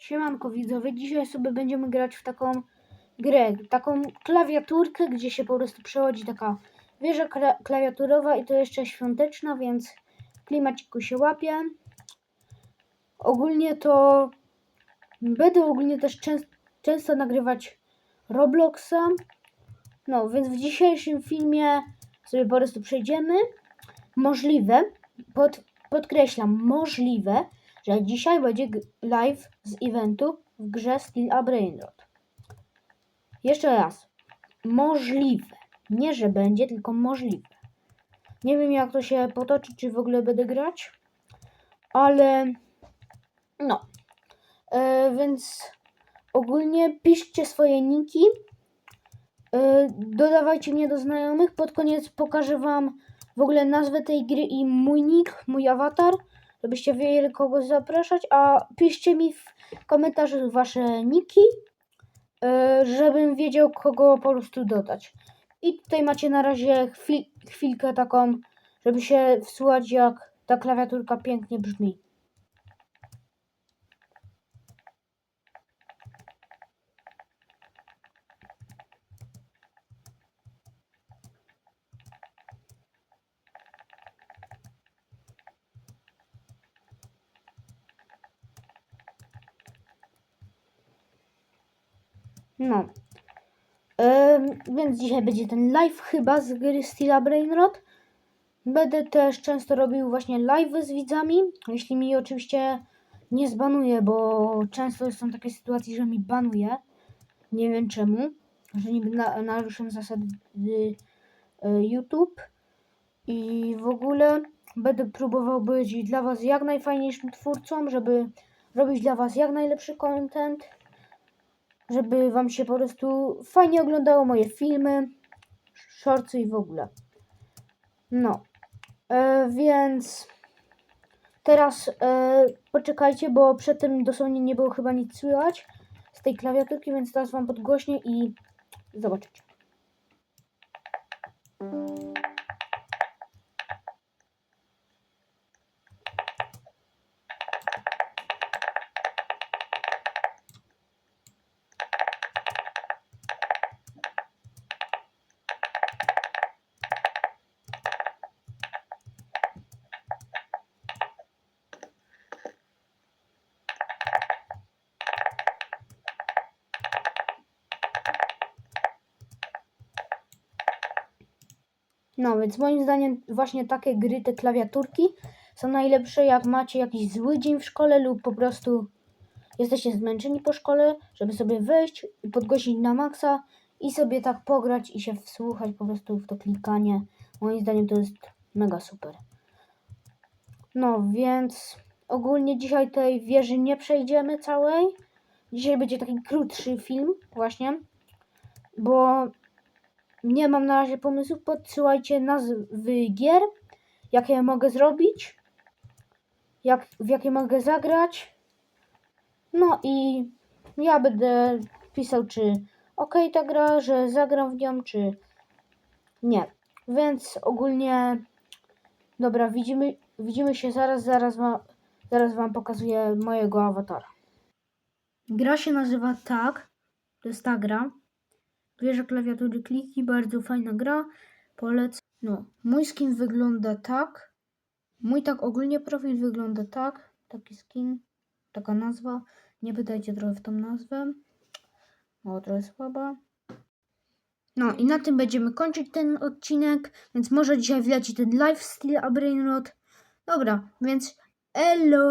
Siemanko widzowie, dzisiaj sobie będziemy grać w taką grę, taką klawiaturkę, gdzie się po prostu przechodzi taka wieża kla- klawiaturowa i to jeszcze świąteczna, więc klimaciku się łapie. Ogólnie to będę ogólnie też częst- często nagrywać Robloxa. No, więc w dzisiejszym filmie sobie po prostu przejdziemy. Możliwe, pod, podkreślam, możliwe, że dzisiaj będzie live z eventu w grze Steel a Brainrot. Jeszcze raz. Możliwe. Nie, że będzie, tylko możliwe. Nie wiem, jak to się potoczy, czy w ogóle będę grać, ale no. E, więc ogólnie piszcie swoje niki. E, dodawajcie mnie do znajomych. Pod koniec pokażę Wam w ogóle nazwę tej gry i mój nick, mój awatar, żebyście wiedzieli kogo zapraszać, a piszcie mi w komentarzach wasze niki, e, żebym wiedział kogo po prostu dodać. I tutaj macie na razie chwil, chwilkę taką, żeby się wsłuchać jak ta klawiaturka pięknie brzmi. No. Więc dzisiaj będzie ten live chyba z gry Stila Brainrot. Będę też często robił właśnie live z widzami, jeśli mi oczywiście nie zbanuje, bo często są takie sytuacje, że mi banuje. Nie wiem czemu, że niby na, naruszam zasady e, YouTube i w ogóle będę próbował być dla Was jak najfajniejszym twórcą, żeby robić dla Was jak najlepszy content żeby wam się po prostu fajnie oglądało moje filmy, shortsy i w ogóle. No, e, więc teraz e, poczekajcie, bo przed tym dosłownie nie było chyba nic słychać z tej klawiaturki, więc teraz wam podgłośnię i zobaczycie. No, więc moim zdaniem właśnie takie gry, te klawiaturki są najlepsze, jak macie jakiś zły dzień w szkole lub po prostu jesteście zmęczeni po szkole, żeby sobie wejść i podgłosić na maksa i sobie tak pograć i się wsłuchać po prostu w to klikanie. Moim zdaniem to jest mega super. No, więc ogólnie dzisiaj tej wieży nie przejdziemy całej. Dzisiaj będzie taki krótszy film właśnie, bo nie mam na razie pomysłów. Podsyłajcie nazwy gier, jakie mogę zrobić, jak, w jakie mogę zagrać. No i ja będę pisał, czy ok ta gra, że zagram w nią, czy nie. Więc ogólnie, dobra, widzimy, widzimy się zaraz, zaraz wam, zaraz wam pokazuję mojego awatara. Gra się nazywa tak, to jest ta gra. Wieża klawiatury kliki, bardzo fajna gra. Polecam. No, mój skin wygląda tak. Mój tak ogólnie profil wygląda tak. Taki skin, taka nazwa. Nie pytajcie trochę w tą nazwę. O, trochę słaba. No i na tym będziemy kończyć ten odcinek, więc może dzisiaj wleci ten live Steel a Brainrot. Dobra, więc elo!